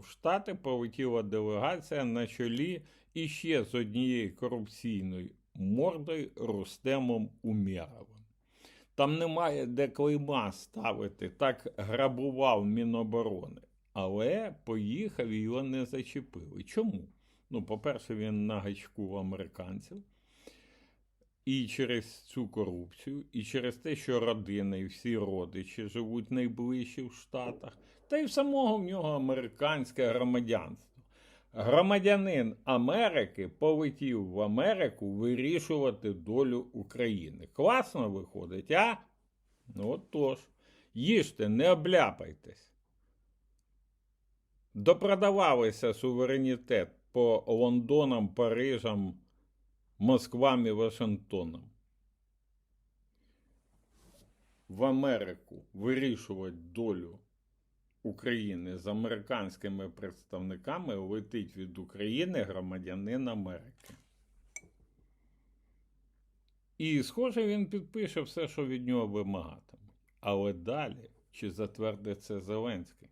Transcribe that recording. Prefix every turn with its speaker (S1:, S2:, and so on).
S1: в Штати полетіла делегація на чолі іще з однією корупційною мордою Рустемом Умєровим. Там немає де клейма ставити, так грабував Міноборони. Але поїхав і його не зачепили. Чому? Ну, по-перше, він на гачку американців. І через цю корупцію, і через те, що родина і всі родичі живуть найближче в Штатах, та й в самого в нього американське громадянство. Громадянин Америки полетів в Америку вирішувати долю України. Класно виходить, а? Ну от тож. Їжте, не обляпайтесь. Допродавалися суверенітет по Лондонам, Парижам, Москвам і Вашингтонам. В Америку вирішувати долю України з американськими представниками летить від України громадянин Америки. І, схоже, він підпише все, що від нього вимагатимуть. Але далі, чи затвердить це Зеленський?